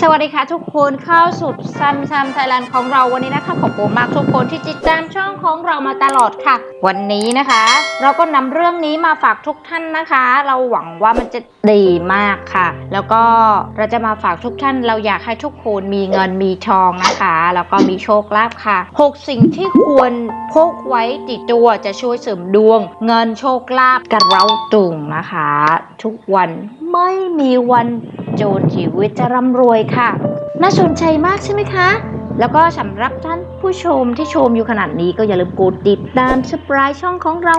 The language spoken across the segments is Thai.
สวัสดีค่ะทุกคนเข้าสู่ซัมซัมไทยแลนด์ของเราวันนี้นะคะขอบคุณมากทุกคนที่ติดตามช่องของเรามาตลอดค่ะ วันนี้นะคะ เราก็นำเรื่องนี้มาฝากทุกท่านนะคะ เราหวังว่ามันจะดีมากค่ะ แล้วก็เราจะมาฝากทุกท่าน เราอยากให้ทุกคนมีเงินมีทองนะคะ แล้วก็มีโชคลาภค่ะหกสิ่งที่ควรพกไว้ติดตัวจะช่วยเสริมดวง เงินโชคลาภกระเราตุงนะคะ ทุกวันไม่มีวัน โจรชีวิตจะร่ำรวยค่ะน่าสนใจมากใช่ไหมคะ แล้วก็สำหรับท่านผู้ชมที่ชมอยู่ขนาดนี้ก็อย่าลืมกดติดตามสปายช่องของเรา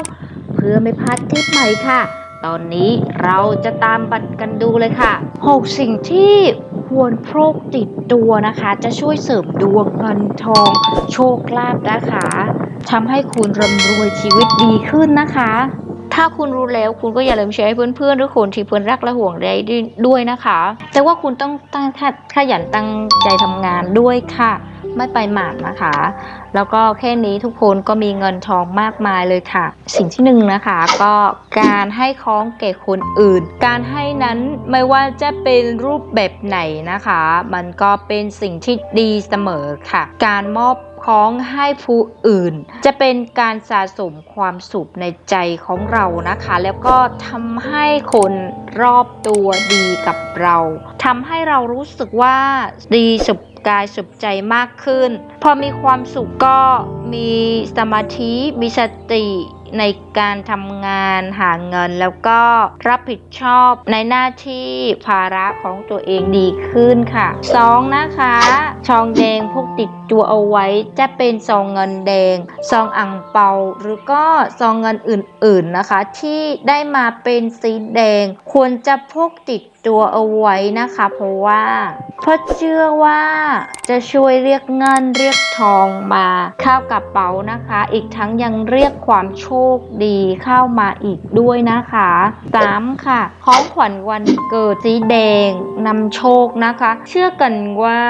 เพื่อไม่พลาดคลิปใหม่ค่ะ ตอนนี้เราจะตามบัตรกันดูเลยค่ะ 6 สิ่งที่ควรพกติดตัวนะคะ จะช่วยเสริมดวงเงินทอง โชคลาภนะคะทำให้คุณร่ำรวยชีวิตดีขึ้นนะคะ ถ้าคุณรู้แล้วคุณก็อย่าลืมแชร์ให้เพื่อนๆหรือคนที่เพื่อนรักและห่วงใยด้วยนะคะ แต่ว่าคุณต้องตั้งขยันตั้งใจทำงานด้วยค่ะ ไม่ไปหมากนะคะ แล้วก็แค่นี้ทุกคนก็มีเงินทองมากมายเลยค่ะ สิ่งที่หนึ่งนะคะ ก็การให้ของแก่คนอื่น การให้นั้นไม่ว่าจะเป็นรูปแบบไหนนะคะ มันก็เป็นสิ่งที่ดีเสมอค่ะ การมอบ ของให้ผู้อื่น จะเป็นการสะสมความสุขในใจของเรานะคะ แล้วก็ทำให้คนรอบตัวดีกับเราทำให้เรารู้สึกว่าดีสุขกายสุขใจมากขึ้น พอมีความสุขก็มีสมาธิมีสติ ในการทำงานหาเงิน แล้วก็รับผิดชอบในหน้าที่ภาระของตัวเองดีขึ้นค่ะสองนะคะชองแดงพกติดตัวเอาไว้จะเป็นซองเงินแดงซองอ่างเปา หรือก็ซองเงินอื่นๆนะคะ ที่ได้มาเป็นสีแดงควรจะพกติดตัวเอาไว้นะคะ เพราะว่าเพราะเชื่อว่าจะช่วยเรียกเงินเรียกทองมาเข้ากระเป๋านะคะ อีกทั้งยังเรียกความโชคดีเข้ามาอีกด้วยนะคะสามค่ะของขวัญวันเกิดสีแดงนำโชคนะคะ เชื่อกันว่า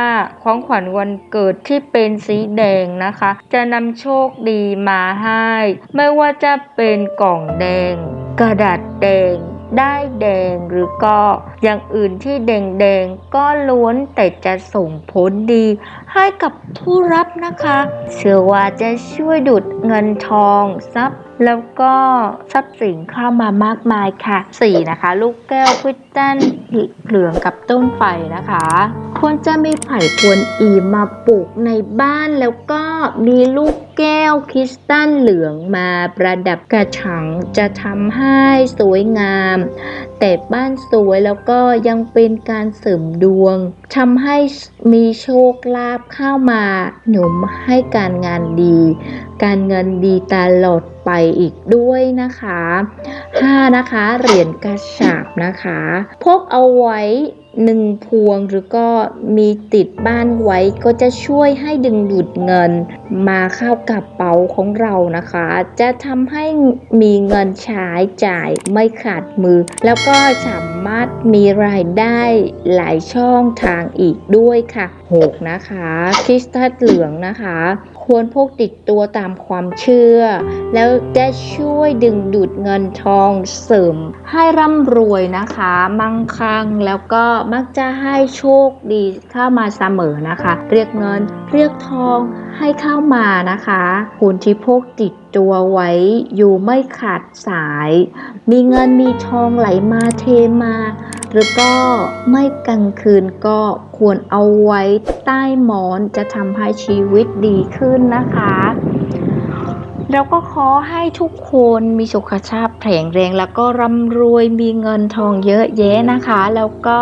ของขวัญวันเกิดที่เป็นสีแดงนะคะ จะนำโชคดีมาให้ ไม่ว่าจะเป็นกล่องแดง กระดาษแดง ได้แดงหรือก็ อย่างอื่นที่แดงๆ ก็ล้วนแต่จะส่งผลดี ให้กับผู้รับนะคะเชื่อว่าจะช่วยดูดเงินทองทรัพย์แล้วก็ทรัพย์สินเข้ามามากมายค่ะ 4. นะคะ ลูกแก้วคริสตัลเหลืองกับต้นไฟนะคะ ควรจะมีไผ่กวนอีมาปลูกในบ้านแล้วก็มีลูกแก้วคริสตัลเหลืองมาประดับกระถางจะทำให้สวยงาม แต่บ้านสวยแล้วก็ยังเป็นการเสริมดวงทำให้มีโชคลาภเข้ามาหนุนให้การงานดี การเงินดีตลอดไปอีกด้วยนะคะ 5. นะคะเหรียญกระฉาบนะคะ พกเอาไว้ หนึ่งพวงหรือก็มีติดบ้านไว้ก็จะช่วยให้ดึงดูดเงิน มาเข้ากระเป๋าของเรานะคะ จะทำให้มีเงินใช้จ่ายไม่ขาดมือ แล้วก็สามารถมีรายได้หลายช่องทางอีกด้วยค่ะ 6. นะคะคริสตัลเหลืองนะคะ ควรพกติดตัวตามความเชื่อ แล้วจะช่วยดึงดูดเงินทองเสริมให้ร่ำรวยนะคะ มั่งคั่งแล้วก็มักจะให้โชคดีเข้ามาเสมอนะคะ เรียกเงิน เรียกทองให้เข้ามานะคะ คุณที่พกติดตัวไว้อยู่ไม่ขาดสาย มีเงินมีทองไหลมาเทมา หรือก็ไม่กลางคืนก็ควรเอาไว้ใต้หมอนจะทำให้ชีวิตดีขึ้นนะคะเราก็ขอให้ทุกคนมีสุขภาพแข็งแรงแล้วก็ร่ำรวยมีเงินทองเยอะแยะนะคะ แล้วก็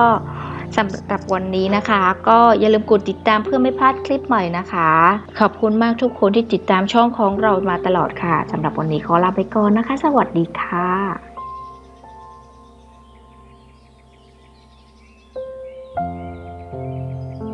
สำหรับวันนี้นะคะ ก็อย่าลืมกดติดตามเพื่อไม่พลาดคลิปใหม่นะคะ ขอบคุณมากทุกคนที่ติดตามช่องของเรามาตลอดค่ะสำหรับวันนี้ขอลาไปก่อนนะคะ สวัสดีค่ะ